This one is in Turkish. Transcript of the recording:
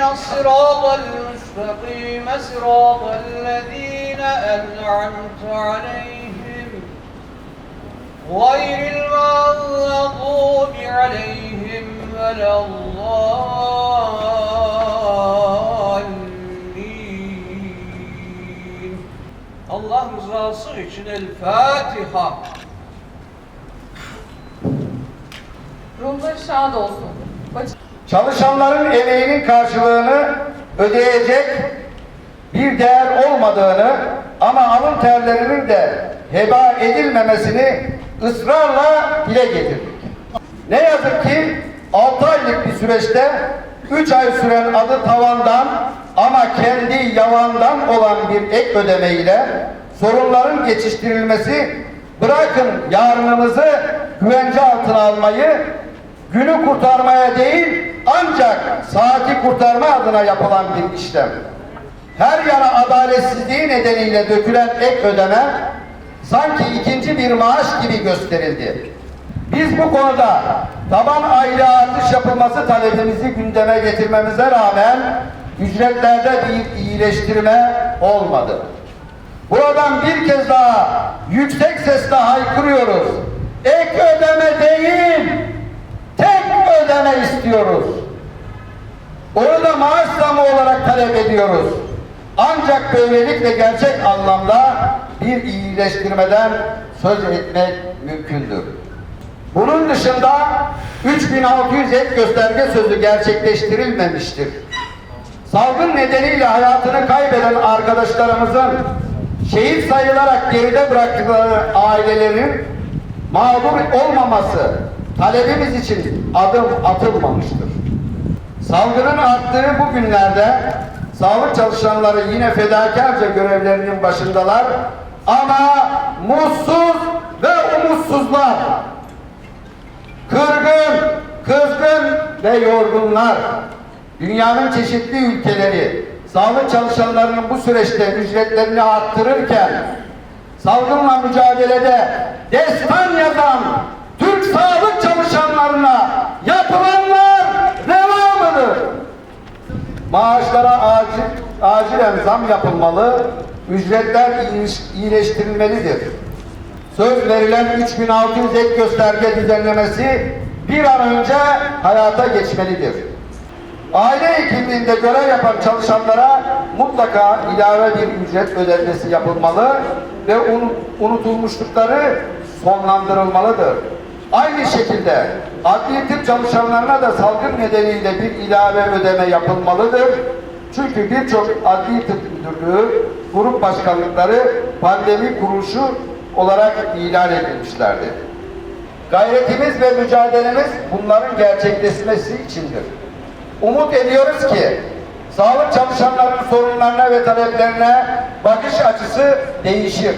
اهدنا الصراط المستقيم صراط الذين أنعمت عليهم غير المغضوب عليهم ولا الضالين Allah rızası için El Fatiha. Ruhları şad olsun. Baş- çalışanların emeğinin karşılığını ödeyecek bir değer olmadığını ama alın terlerinin de heba edilmemesini ısrarla dile getirdik. Ne yazık ki 6 aylık bir süreçte 3 ay süren adı tavandan ama kendi yalandan olan bir ek ödeme ile sorunların geçiştirilmesi bırakın yarınımızı güvence altına almayı günü kurtarmaya değil ancak saati kurtarma adına yapılan bir işlem. Her yana adaletsizliği nedeniyle dökülen ek ödeme sanki ikinci bir maaş gibi gösterildi. Biz bu konuda taban aylığa artış yapılması talebimizi gündeme getirmemize rağmen ücretlerde bir iyileştirme olmadı. Buradan bir kez daha yüksek sesle haykırıyoruz. Ek ödeme değil, tek ödeme istiyoruz. Onu da maaş zamı olarak talep ediyoruz. Ancak böylelikle gerçek anlamda bir iyileştirmeden söz etmek mümkündür. Bunun dışında 3600 ek gösterge sözü gerçekleştirilmemiştir. Salgın nedeniyle hayatını kaybeden arkadaşlarımızın şehit sayılarak geride bıraktıkları ailelerin mağdur olmaması talebimiz için adım atılmamıştır. Salgının arttığı bu günlerde sağlık çalışanları yine fedakarca görevlerinin başındalar ama mutsuz ve umutsuzlar. Kırgın, kızgın ve yorgunlar. Dünyanın çeşitli ülkeleri sağlık çalışanlarının bu süreçte ücretlerini arttırırken salgınla mücadelede destan Maaşlara acil, acilen zam yapılmalı, ücretler iyileş- iyileştirilmelidir. Söz verilen 3600 ek gösterge düzenlemesi bir an önce hayata geçmelidir. Aile hekimliğinde görev yapan çalışanlara mutlaka ilave bir ücret ödenmesi yapılmalı ve un- unutulmuşlukları sonlandırılmalıdır. Aynı şekilde adli tıp çalışanlarına da salgın nedeniyle bir ilave ödeme yapılmalıdır. Çünkü birçok adli tıp müdürlüğü, grup başkanlıkları pandemi kuruluşu olarak ilan edilmişlerdi. Gayretimiz ve mücadelemiz bunların gerçekleşmesi içindir. Umut ediyoruz ki sağlık çalışanlarının sorunlarına ve taleplerine bakış açısı değişir.